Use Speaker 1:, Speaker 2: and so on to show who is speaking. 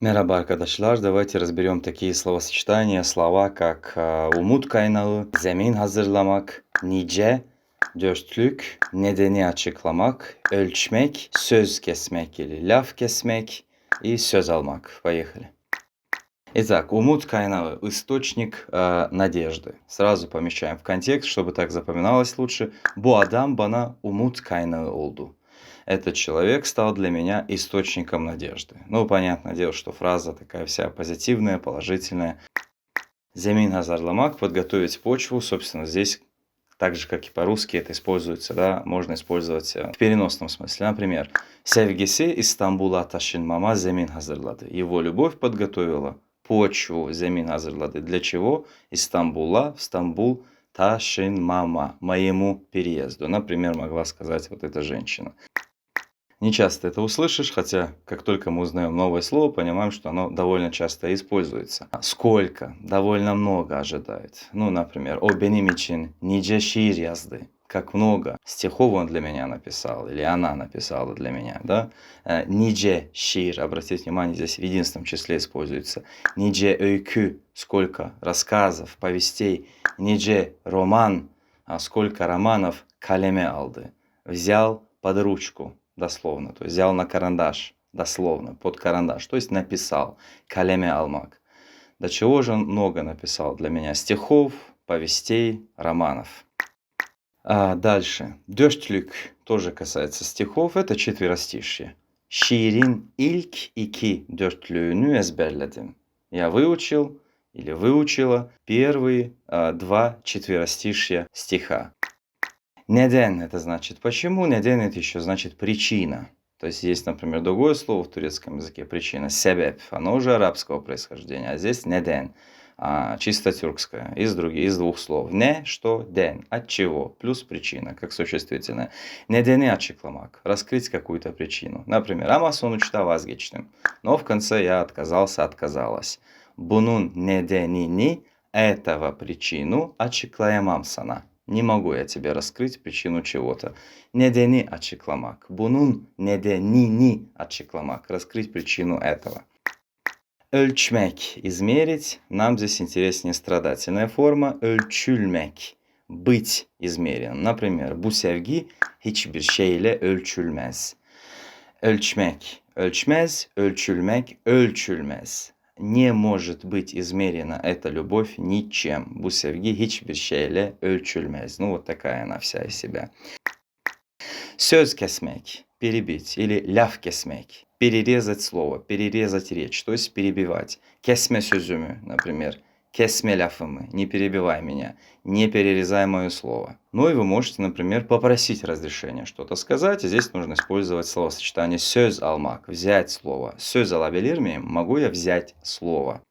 Speaker 1: Merhaba arkadaşlar. Давайте разберем такие словосочетания, слова как umut kaynağı, zemin hazırlamak, nice, dörtlük, nedeni açıklamak, ölçmek, söz kesmek или laf kesmek и söz almak. Поехали. Итак, умут кайнавы – источник э, надежды. Сразу помещаем в контекст, чтобы так запоминалось лучше. Adam bana umut kaynağı oldu. Этот человек стал для меня источником надежды. Ну, понятное дело, что фраза такая вся позитивная, положительная. Земин hazırlamak – подготовить почву. Собственно, здесь так же, как и по-русски это используется, да, можно использовать э, в переносном смысле. Например, Sevgisi İstanbul'a taşınmama zemin hazırladı. Его любовь подготовила почву zemin hazırladı. Для чего? Истамбула, в Стамбул, taşınmama, моему переезду. Например, могла сказать вот эта женщина. Не часто это услышишь, хотя как только мы узнаем новое слово, понимаем, что оно довольно часто используется. Сколько? Довольно много ожидает. Ну, например, «О nice şiir yazdı». Как много стихов он для меня написал, или она написала для меня, да? Nice şiir, обратите внимание, здесь в единственном числе используется. Nice öykü, сколько рассказов, повестей. Nice роман, сколько романов kaleme алды. Взял под ручку, дословно, то есть взял на карандаш, дословно, под карандаш, то есть написал, калеме алмак. До чего же он много написал для меня стихов, повестей, романов. А дальше. Дöştlük тоже касается стихов. Это четверостишье. Şiirin ilk iki dörtlüğünü ezberledim. Я выучил или выучила первые а, два четверостишья стиха. Неден – это значит почему, неден – это еще значит причина. То есть есть, например, другое слово в турецком языке – причина, себеб, оно уже арабского происхождения, а здесь неден, чисто тюркское, из, других, из двух слов. Не, что, ден, от чего, плюс причина, как существительное. Недени açıklamak, раскрыть какую-то причину. Например, ama sonuçta vazgeçtim, но в конце я отказался, отказалась. Bunun nedenini, этого причину açıklayamam sana. Не могу я тебе раскрыть причину чего-то. Недени açıklamak. Bunun nedenini açıklamak. Раскрыть причину этого. Ölçmek, измерить. Нам здесь интереснее страдательная форма. Ölçülmek, быть измеренным. Например, bu sevgi hiçbir şeyle ölçülmez. Ölçmek, ölçmez, ölçülmek, ölçülmez не может быть измерена эта любовь ничем. Bu sevgi hiçbir şeyle ölçülmez. Ну, вот такая она вся из себя. Söz kesmek, перебить или laf kesmek. Перерезать слово, перерезать речь, то есть перебивать. Kesme sözümü, например. Kesme лафımı, не перебивай меня, не перерезай мое слово. Ну и вы можете, например, попросить разрешения что-то сказать, и здесь нужно использовать словосочетание söz almak, взять слово. Alabilir miyim? Могу я взять слово?